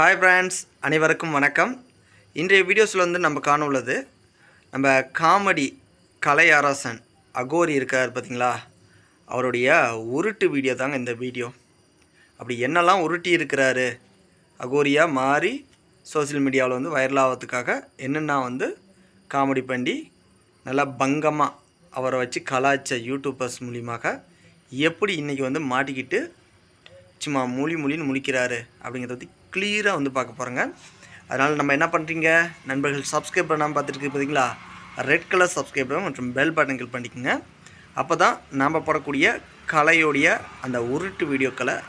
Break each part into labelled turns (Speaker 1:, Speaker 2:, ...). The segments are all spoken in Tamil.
Speaker 1: ஹாய் ஃப்ரெண்ட்ஸ் அனைவருக்கும் வணக்கம். இன்றைய வீடியோஸில் வந்து நம்ம காண உள்ளது நம்ம காமெடி கலை அரசன் அகோரி இருக்கார் பார்த்தீங்களா அவருடைய உருட்டு வீடியோ தாங்க இந்த வீடியோ. அப்படி என்னெல்லாம் உருட்டி இருக்கிறாரு? அகோரியாக மாறி சோஷியல் மீடியாவில் வந்து வைரல் ஆகிறதுக்காக என்னென்னா வந்து காமெடி பண்ணி நல்லா பங்கமாக அவரை வச்சு கலாய்ச்ச யூடியூபர்ஸ் மூலியமாக எப்படி இன்றைக்கி வந்து மாட்டிக்கிட்டு சும்மா மூலி மூலின்னு முழிக்கிறாரு அப்படிங்கிறத பற்றி கிளியராக வந்து பார்க்க போகிறோங்க அதனால் நம்ம என்ன பண்ணுறீங்க நண்பர்கள் சப்ஸ்கிரைப் பண்ணாமல் பார்த்துட்டு பார்த்தீங்களா ரெட் கலர் சப்ஸ்கிரைப் மற்றும் பெல் பட்டன் கிளிக் பண்ணிக்கோங்க. அப்போ தான் நாம் போடக்கூடிய கலையோடைய அந்த உருட்டு வீடியோக்களை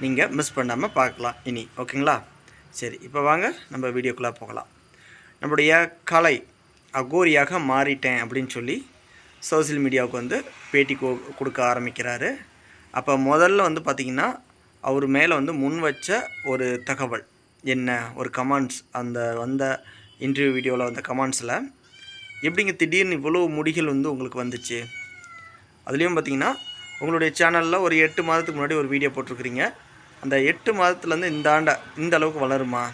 Speaker 1: நீங்கள் மிஸ் பண்ணாமல் பார்க்கலாம். இனி ஓகேங்களா சரி இப்போ வாங்க நம்ம வீடியோக்குள்ளே போகலாம். நம்முடைய கலை அகோரியாக மாறிட்டேன் அப்படின்னு சொல்லி சோஷியல் மீடியாவுக்கு வந்து பேட்டி கொ- கொடுக்க ஆரம்பிக்கிறாரு. அப்போ முதல்ல வந்து பார்த்திங்கன்னா அவர் மேலே வந்து முன் வச்ச ஒரு தகவல். என்ன? ஒரு கமெண்ட்ஸ் அந்த வந்த இன்டர்வியூ வீடியோவில் வந்த கமெண்ட்ஸில் எப்படிங்க திடீர்னு இவ்வளோ முடிகள் வந்து உங்களுக்கு வந்துச்சு? அதுலேயும் பார்த்தீங்கன்னா உங்களுடைய சேனலில் ஒரு எட்டு மாதத்துக்கு முன்னாடி ஒரு வீடியோ போட்டிருக்கிறீங்க. அந்த எட்டு மாதத்துலேருந்து இந்த ஆண்டை இந்த அளவுக்கு வளருமா?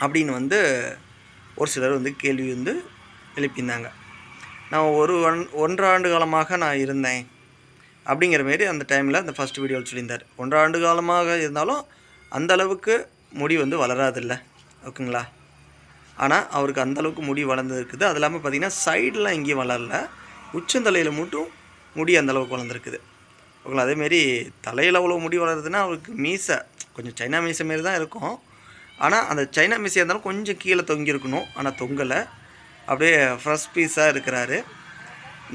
Speaker 1: அப்படின்னு வந்து ஒரு சிலர் வந்து கேள்வி வந்து எழுப்பியிருந்தாங்க. நான் ஒரு ஒன் ஒன்றரை ஆண்டு காலமாக நான் இருந்தேன். அப்படிங்கிற மாரி அந்த டைமில் அந்த ஃபஸ்ட் வீடியோவில் சொல்லியிருந்தார். ஒன்றரை ஆண்டு காலமாக இருந்தாலும் அந்த அளவுக்கு முடி வந்து வளராதில்ல. ஓகேங்களா? ஆனால் அவருக்கு அந்தளவுக்கு முடி வளர்ந்துருக்குது. அது இல்லாமல் பார்த்தீங்கன்னா சைடெலாம் எங்கேயும் வளரல. உச்சந்தலையில் மட்டும் முடி அந்த அளவுக்கு வளர்ந்துருக்குது. ஓகேங்களா? அதேமாரி தலையில் அவ்வளோ முடி வளருதுன்னா அவருக்கு மீசை கொஞ்சம் சைனா மீசை மாரி தான் இருக்கும். ஆனால் அந்த சைனா மீசையாக இருந்தாலும் கொஞ்சம் கீழே தொங்கியிருக்கணும் ஆனால் தொங்கலை. அப்படியே ஃப்ரெஷ் பீஸாக இருக்கிறாரு.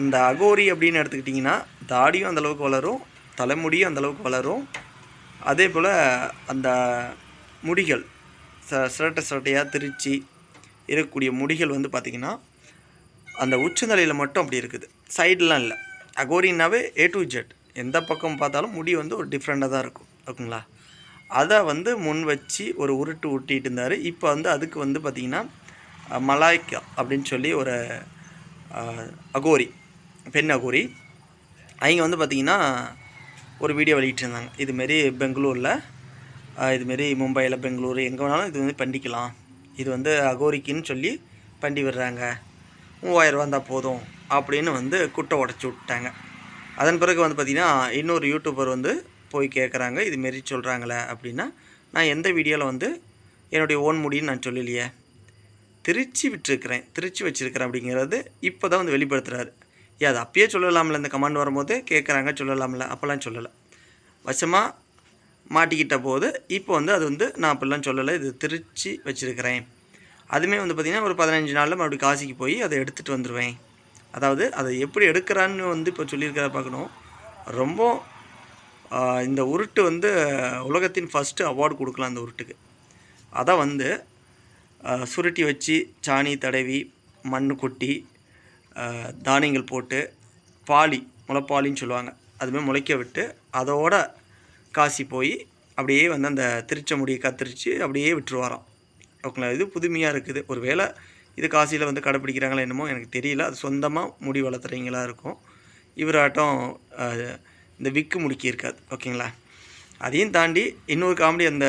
Speaker 1: இந்த அகோரி அப்படின்னு எடுத்துக்கிட்டிங்கன்னா தாடியும் அந்த அளவுக்கு வளரும் தலைமுடியும் அந்தளவுக்கு வளரும். அதே போல் அந்த முடிகள் ச சிரட்டை சிரட்டையாக திருச்சி இருக்கக்கூடிய முடிகள் வந்து பார்த்திங்கன்னா அந்த உச்சநிலையில் மட்டும் அப்படி இருக்குது. சைடெலாம் இல்லை. அகோரின்னாவே ஏ டு ஜெட் எந்த பக்கம் பார்த்தாலும் முடி வந்து ஒரு டிஃப்ரெண்ட்டாக தான் இருக்கும். ஓகேங்களா? அதை வந்து முன் வச்சு ஒரு உருட்டு உருட்டிட்டு இருந்தார். இப்போ வந்து அதுக்கு வந்து பார்த்திங்கன்னா மலாய்க்கா அப்படின்னு சொல்லி ஒரு அகோரி பெண் அகோரி. அவங்க வந்து பார்த்திங்கன்னா ஒரு வீடியோ வெளியிட்டிருந்தாங்க. இதுமாரி பெங்களூரில் இதுமாரி மும்பையில் பெங்களூரு எங்கே வேணாலும் இது வந்து பண்டிக்கலாம் இது வந்து அகோரிக்குன்னு சொல்லி பண்டி விடுறாங்க. மூவாயிரம் இருந்தால் போதும் அப்படின்னு வந்து குட்டை உடச்சி விட்டாங்க. அதன் பிறகு வந்து பார்த்திங்கன்னா இன்னொரு யூடியூபர் வந்து போய் கேட்குறாங்க இதுமாரி சொல்கிறாங்களே அப்படின்னா நான் எந்த வீடியோவில் வந்து என்னுடைய ஓன் முடின்னு நான் சொல்லலையே. திருச்சி விட்டுருக்கிறேன் திருச்சி வச்சுருக்கிறேன் அப்படிங்கிறது இப்போ தான் வந்து வெளிப்படுத்துகிறாரு ஏ அது அப்பயே சொல்லலாம்ல இந்த கமாண்ட் வரும்போது கேட்குறாங்க சொல்லலாம்ல. அப்போல்லாம் சொல்லலை. வசமாக மாட்டிக்கிட்ட போது இப்போ வந்து அது வந்து நான் அப்படிலாம் சொல்லலை இது திருச்சி வச்சுருக்கிறேன். அதுவுமே வந்து பார்த்திங்கன்னா ஒரு பதினஞ்சு நாளில் மறுபடியும் காசிக்கு போய் அதை எடுத்துகிட்டு வந்துடுவேன் அதாவது அதை எப்படி எடுக்கிறான்னு வந்து இப்போ சொல்லியிருக்கிறத பார்க்கணும். ரொம்ப இந்த உருட்டு வந்து உலகத்தின் ஃபஸ்ட்டு அவார்டு கொடுக்கலாம் அந்த உருட்டுக்கு. அதை வந்து சுருட்டி வச்சு சாணி தடவி மண் கொட்டி தானியங்கள் போட்டு பாலி முளைப்பாலின்னு சொல்லுவாங்க. அதுமாதிரி முளைக்க விட்டு அதோட காசி போய் அப்படியே வந்து அந்த திருச்ச முடியை கத்திரிச்சு அப்படியே விட்டுருவாராம். ஓகேங்களா? இது புதுமையாக இருக்குது. ஒரு வேளை இது காசியில் வந்து கடைப்பிடிக்கிறாங்களா என்னமோ எனக்கு தெரியல. அது சொந்தமாக முடி வளர்த்துறீங்களா இருக்கும். இவராட்டம் இந்த விக்கு முடுக்கி இருக்காது ஓகேங்களா? அதையும் தாண்டி இன்னொரு காமெடி அந்த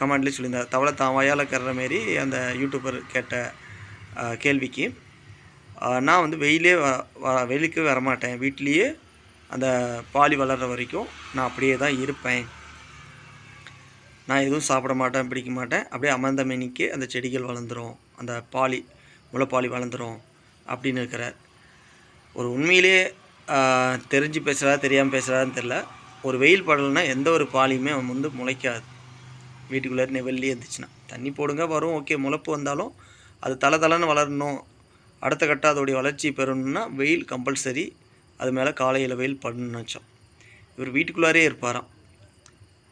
Speaker 1: கமெண்ட்லேயே சொல்லியிருந்தார். தவளை தான் வாயால் கர்ற மாரி அந்த யூடியூபர் கேட்ட கேள்விக்கு நான் வந்து வெயிலே வ வ- வெயிலுக்கு வரமாட்டேன். வீட்லேயே அந்த பாலி வளர்கிற வரைக்கும் நான் அப்படியே தான் இருப்பேன். நான் எதுவும் சாப்பிட மாட்டேன் பிடிக்க மாட்டேன். அப்படியே அமர்ந்த மேனிக்கு அந்த செடிகள் வளர்ந்துரும். அந்த பாலி முளைப்பாலி வளர்ந்துரும் அப்படின்னு இருக்கிறார் ஒரு உண்மையிலே தெரிஞ்சு பேசுகிறா தெரியாமல் பேசுகிறான்னு தெரில ஒரு வெயில் படலைன்னா எந்த ஒரு பாலியுமே அவன் வந்து முளைக்காது. வீட்டுக்குள்ளே நெவல்லி இருந்துச்சுன்னா. தண்ணி போடுங்க வரும் ஓகே. முளைப்பு வந்தாலும் அது தலை தலைன்னு வளரணும். அடுத்த கட்ட அதோடைய வளர்ச்சி பெறணும்னா வெயில் கம்பல்சரி அது மேலே காலையில் வெயில் படணும்னு வச்சோம் இவர் வீட்டுக்குள்ளாரே இருப்பாராம்.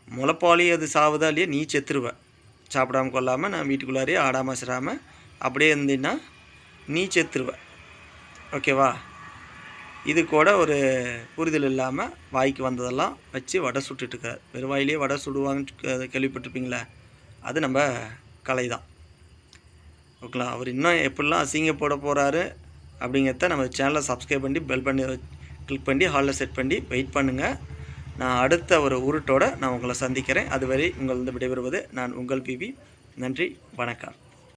Speaker 1: முளைப்பாலி அது சாவுதா இல்லையா? நீ செத்துருவேன் சாப்பிடாம கொள்ளாமல் நான் வீட்டுக்குள்ளாரே ஆடாமல் சிராமல் அப்படியே இருந்தீங்கன்னா நீ செத்துருவேன் ஓகேவா இது கூட ஒரு புரிதல் இல்லாமல் வாய்க்கு வந்ததெல்லாம் வச்சு வடை சுட்டுட்டு இருக்கார். வெறும் வாயிலே வடை சுடுவாங்கன்னு கே- கேள்விப்பட்டிருப்பீங்களே? அது நம்ம கலை தான் ஓகேங்களா? அவர் இன்னும் எப்படிலாம் அசிங்கப்பட போகிறாரு அப்படிங்கிறத நம்ம சேனலை சப்ஸ்கிரைப் பண்ணி பெல் பண்ணி கிளிக் பண்ணி ஹாலில் செட் பண்ணி வெயிட் பண்ணுங்கள் நான் அடுத்த ஒரு உருட்டோடு நான் உங்களை சந்திக்கிறேன். அதுவரை உங்கள் விடைபெறுவது நான் உங்கள் பிபி நன்றி வணக்கம்.